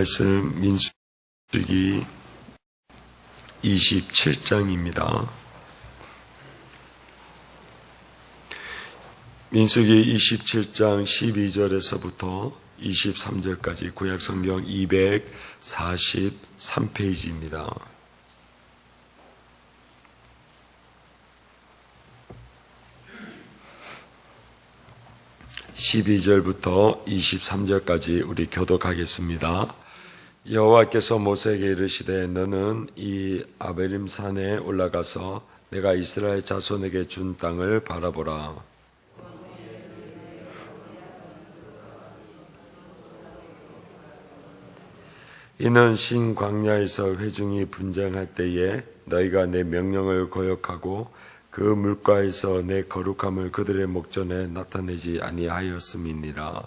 말씀 민수기 27장입니다. 민수기 27장 12절에서부터 23절까지 구약 성경 243페이지입니다. 12절부터 23절까지 우리 교독하겠습니다. 여호와께서 모세에게 이르시되 너는 이 아베림 산에 올라가서 내가 이스라엘 자손에게 준 땅을 바라보라. 이는 신 광야에서 회중이 분쟁할 때에 너희가 내 명령을 거역하고 그 물가에서 내 거룩함을 그들의 목전에 나타내지 아니하였음이니라.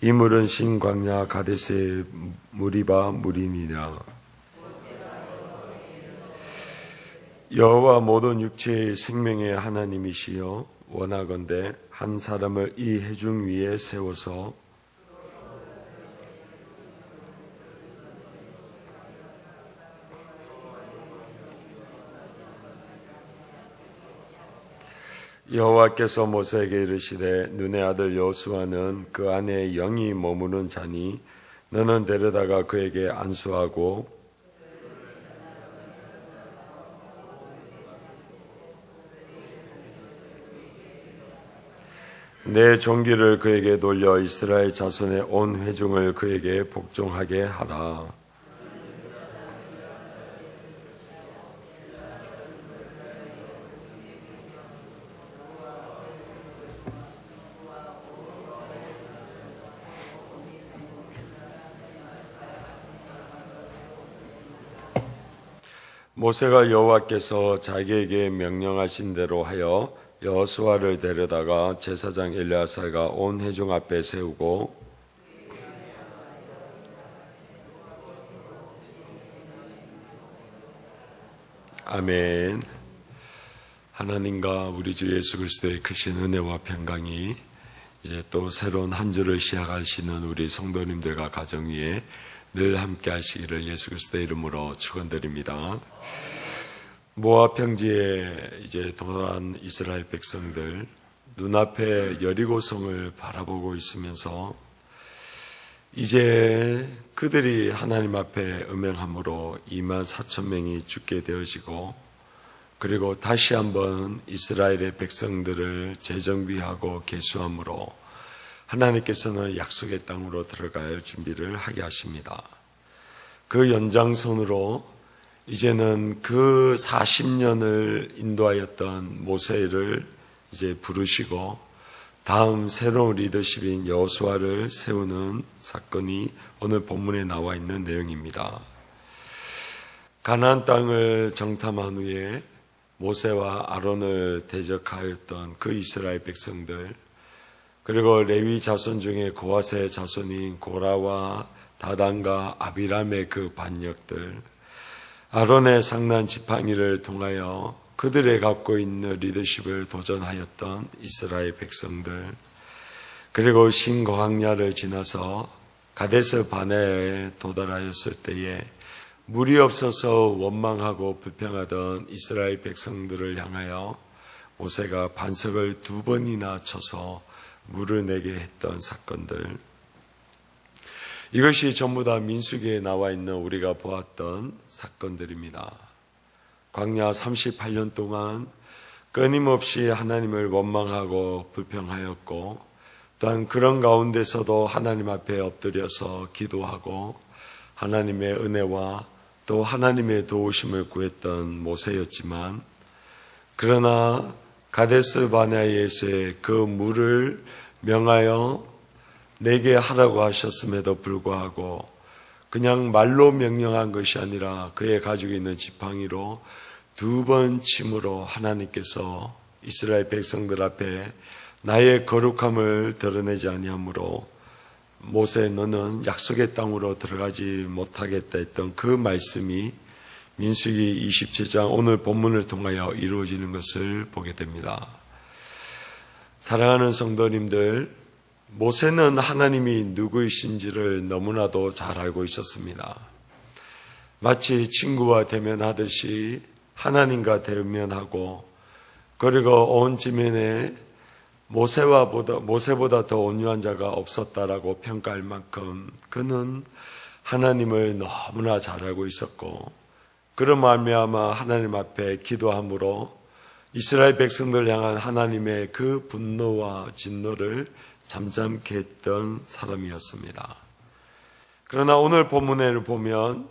이 물은 신 광야 가데스의 무리바 물이니라. 여호와 모든 육체의 생명의 하나님이시여 원하건대 한 사람을 이 해중 위에 세워서 여호와께서 모세에게 이르시되 눈의 아들 여수아는 그 안에 영이 머무는 자니 너는 데려다가 그에게 안수하고 내 종기를 그에게 돌려 이스라엘 자손의 온 회중을 그에게 복종하게 하라. 모세가 여호와께서 자기에게 명령하신 대로 하여 여호수아를 데려다가 제사장 엘리아살과 온 회중 앞에 세우고 아멘. 하나님과 우리 주 예수 그리스도의 크신 은혜와 평강이 이제 또 새로운 한 주를 시작하시는 우리 성도님들과 가정 위에 늘 함께 하시기를 예수 그리스도의 이름으로 축원드립니다. 모압 평지에 이제 도달한 이스라엘 백성들 눈앞에 여리고성을 바라보고 있으면서 이제 그들이 하나님 앞에 음행함으로 2만 4천 명이 죽게 되어지고 그리고 다시 한번 이스라엘의 백성들을 재정비하고 개수함으로 하나님께서는 약속의 땅으로 들어갈 준비를 하게 하십니다. 그 연장선으로 이제는 그 40년을 인도하였던 모세를 이제 부르시고 다음 새로운 리더십인 여호수아를 세우는 사건이 오늘 본문에 나와 있는 내용입니다. 가나안 땅을 정탐한 후에 모세와 아론을 대적하였던 그 이스라엘 백성들 그리고 레위 자손 중에 고아세 자손인 고라와 다단과 아비람의 그 반역들 아론의 상난 지팡이를 통하여 그들의 갖고 있는 리더십을 도전하였던 이스라엘 백성들 그리고 신고항야를 지나서 가데스 바네에 도달하였을 때에 물이 없어서 원망하고 불평하던 이스라엘 백성들을 향하여 모세가 반석을 두 번이나 쳐서 물을 내게 했던 사건들 이것이 전부 다 민수기에 나와 있는 우리가 보았던 사건들입니다. 광야 38년 동안 끊임없이 하나님을 원망하고 불평하였고 또한 그런 가운데서도 하나님 앞에 엎드려서 기도하고 하나님의 은혜와 또 하나님의 도우심을 구했던 모세였지만 그러나 가데스 바네아에서의 그 물을 명하여 내게 하라고 하셨음에도 불구하고 그냥 말로 명령한 것이 아니라 그의 가지고 있는 지팡이로 두 번 침으로 하나님께서 이스라엘 백성들 앞에 나의 거룩함을 드러내지 아니하므로 모세 너는 약속의 땅으로 들어가지 못하겠다 했던 그 말씀이 민수기 27장 오늘 본문을 통하여 이루어지는 것을 보게 됩니다. 사랑하는 성도님들, 모세는 하나님이 누구이신지를 너무나도 잘 알고 있었습니다. 마치 친구와 대면하듯이 하나님과 대면하고 그리고 온 지면에 모세와 보다, 모세보다 더 온유한 자가 없었다라고 평가할 만큼 그는 하나님을 너무나 잘 알고 있었고 그런 말미암아 하나님 앞에 기도함으로 이스라엘 백성들 향한 하나님의 그 분노와 진노를 잠잠케 했던 사람이었습니다. 그러나 오늘 본문을 보면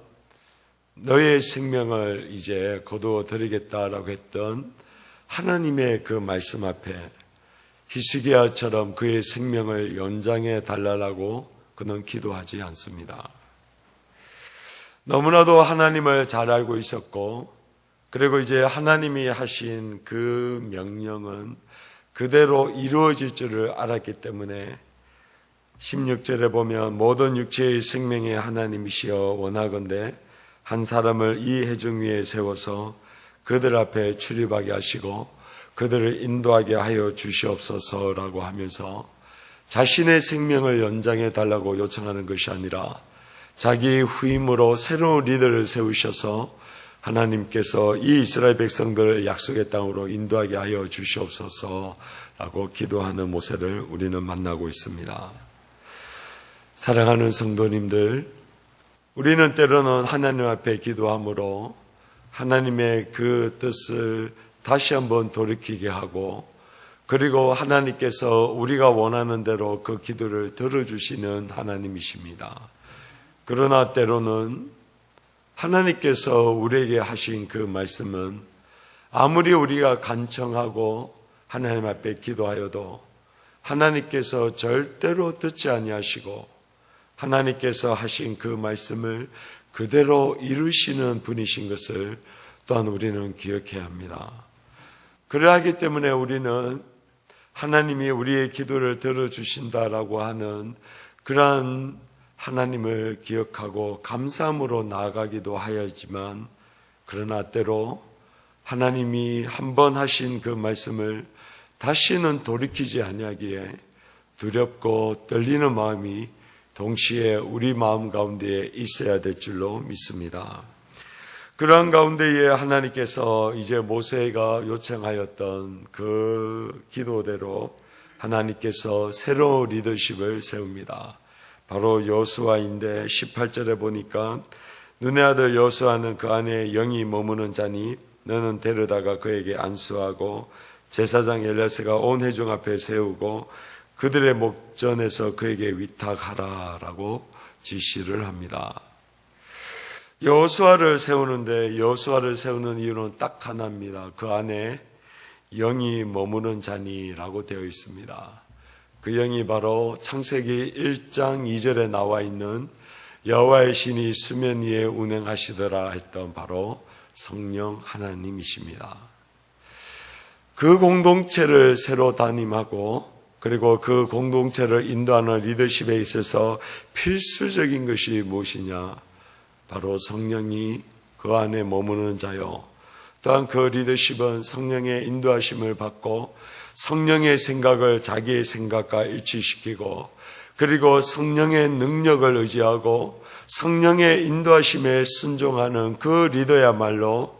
너의 생명을 이제 거두어 드리겠다라고 했던 하나님의 그 말씀 앞에 히스기야처럼 그의 생명을 연장해 달라고 그는 기도하지 않습니다. 너무나도 하나님을 잘 알고 있었고, 그리고 이제 하나님이 하신 그 명령은 그대로 이루어질 줄을 알았기 때문에 16절에 보면 모든 육체의 생명의 하나님이시여 원하건대 한 사람을 이 해중 위에 세워서 그들 앞에 출입하게 하시고 그들을 인도하게 하여 주시옵소서라고 하면서 자신의 생명을 연장해 달라고 요청하는 것이 아니라 자기 후임으로 새로운 리더를 세우셔서 하나님께서 이 이스라엘 백성들을 약속의 땅으로 인도하게 하여 주시옵소서라고 기도하는 모세를 우리는 만나고 있습니다. 사랑하는 성도님들, 우리는 때로는 하나님 앞에 기도함으로 하나님의 그 뜻을 다시 한번 돌이키게 하고 그리고 하나님께서 우리가 원하는 대로 그 기도를 들어주시는 하나님이십니다. 그러나 때로는 하나님께서 우리에게 하신 그 말씀은 아무리 우리가 간청하고 하나님 앞에 기도하여도 하나님께서 절대로 듣지 아니하시고 하나님께서 하신 그 말씀을 그대로 이루시는 분이신 것을 또한 우리는 기억해야 합니다. 그러하기 때문에 우리는 하나님이 우리의 기도를 들어주신다라고 하는 그러한 하나님을 기억하고 감사함으로 나아가기도 하였지만 그러나 때로 하나님이 한 번 하신 그 말씀을 다시는 돌이키지 아니하기에 두렵고 떨리는 마음이 동시에 우리 마음 가운데에 있어야 될 줄로 믿습니다. 그러한 가운데에 하나님께서 이제 모세가 요청하였던 그 기도대로 하나님께서 새로운 리더십을 세웁니다. 바로 여수아인데 18절에 보니까 눈의 아들 여수아는 그 안에 영이 머무는 자니 너는 데려다가 그에게 안수하고 제사장 엘레스가 온 회중 앞에 세우고 그들의 목전에서 그에게 위탁하라라고 지시를 합니다. 여호수아를 세우는데 여호수아를 세우는 이유는 딱 하나입니다. 그 안에 영이 머무는 자니라고 되어 있습니다. 그 영이 바로 창세기 1장 2절에 나와 있는 여호와의 신이 수면 위에 운행하시더라 했던 바로 성령 하나님이십니다. 그 공동체를 새로 담임하고 그리고 그 공동체를 인도하는 리더십에 있어서 필수적인 것이 무엇이냐? 바로 성령이 그 안에 머무는 자요. 또한 그 리더십은 성령의 인도하심을 받고 성령의 생각을 자기의 생각과 일치시키고 그리고 성령의 능력을 의지하고 성령의 인도하심에 순종하는 그 리더야말로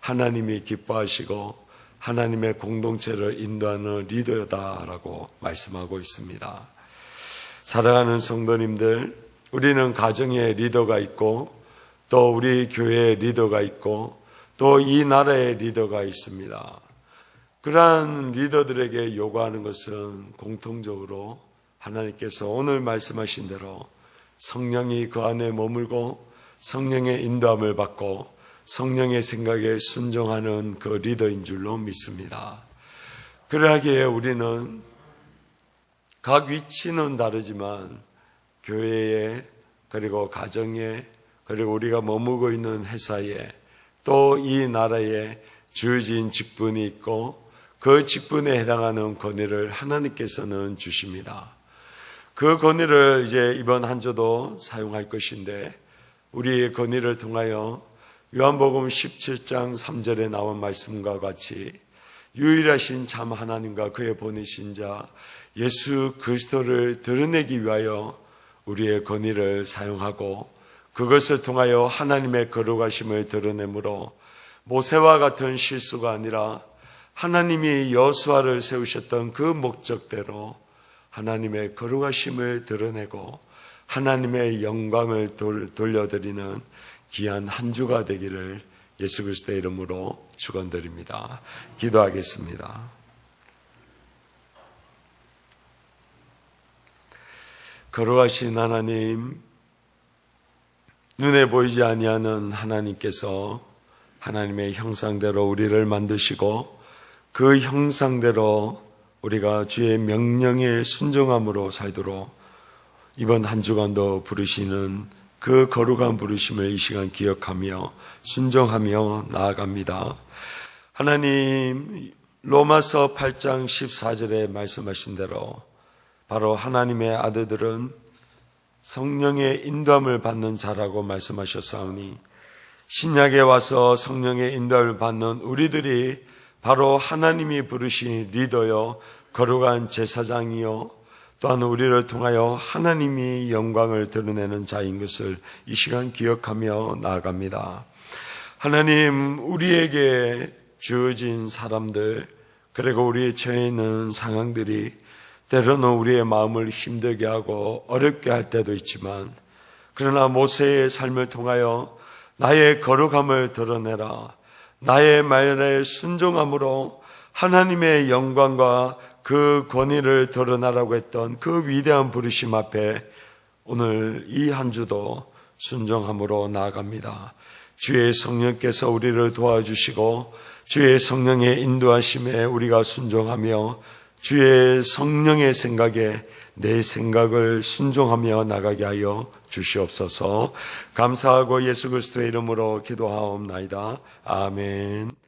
하나님이 기뻐하시고 하나님의 공동체를 인도하는 리더다라고 말씀하고 있습니다. 사랑하는 성도님들, 우리는 가정에 리더가 있고 또 우리 교회에 리더가 있고 또 이 나라에 리더가 있습니다. 그러한 리더들에게 요구하는 것은 공통적으로 하나님께서 오늘 말씀하신 대로 성령이 그 안에 머물고 성령의 인도함을 받고 성령의 생각에 순종하는 그 리더인 줄로 믿습니다. 그러하기에 우리는 각 위치는 다르지만 교회에 그리고 가정에 그리고 우리가 머무고 있는 회사에 또 이 나라에 주어진 직분이 있고 그 직분에 해당하는 권위를 하나님께서는 주십니다. 그 권위를 이제 이번 한 주도 사용할 것인데 우리의 권위를 통하여 요한복음 17장 3절에 나온 말씀과 같이 유일하신 참 하나님과 그의 보내신 자 예수 그리스도를 드러내기 위하여 우리의 권위를 사용하고 그것을 통하여 하나님의 거룩하심을 드러내므로 모세와 같은 실수가 아니라 하나님이 여수아를 세우셨던 그 목적대로 하나님의 거룩하심을 드러내고 하나님의 영광을 돌- 돌려드리는 귀한 한 주가 되기를 예수 그리스도의 이름으로 축원드립니다. 기도하겠습니다. 거룩하신 하나님, 눈에 보이지 아니하는 하나님께서 하나님의 형상대로 우리를 만드시고 그 형상대로 우리가 주의 명령에 순종함으로 살도록 이번 한 주간도 부르시는 그 거룩한 부르심을 이 시간 기억하며 순종하며 나아갑니다. 하나님 로마서 8장 14절에 말씀하신 대로 바로 하나님의 아들들은 성령의 인도함을 받는 자라고 말씀하셨사오니 신약에 와서 성령의 인도함을 받는 우리들이 바로 하나님이 부르신 리더요 거룩한 제사장이요 또한 우리를 통하여 하나님이 영광을 드러내는 자인 것을 이 시간 기억하며 나아갑니다. 하나님 우리에게 주어진 사람들 그리고 우리의 처해 있는 상황들이 때로는 우리의 마음을 힘들게 하고 어렵게 할 때도 있지만 그러나 모세의 삶을 통하여 나의 거룩함을 드러내라. 나의 말에 순종함으로 하나님의 영광과 그 권위를 드러나라고 했던 그 위대한 부르심 앞에 오늘 이 한 주도 순종함으로 나아갑니다. 주의 성령께서 우리를 도와주시고 주의 성령의 인도하심에 우리가 순종하며 주의 성령의 생각에 내 생각을 순종하며 나가게 하여 주시옵소서. 감사하고 예수 그리스도의 이름으로 기도하옵나이다. 아멘.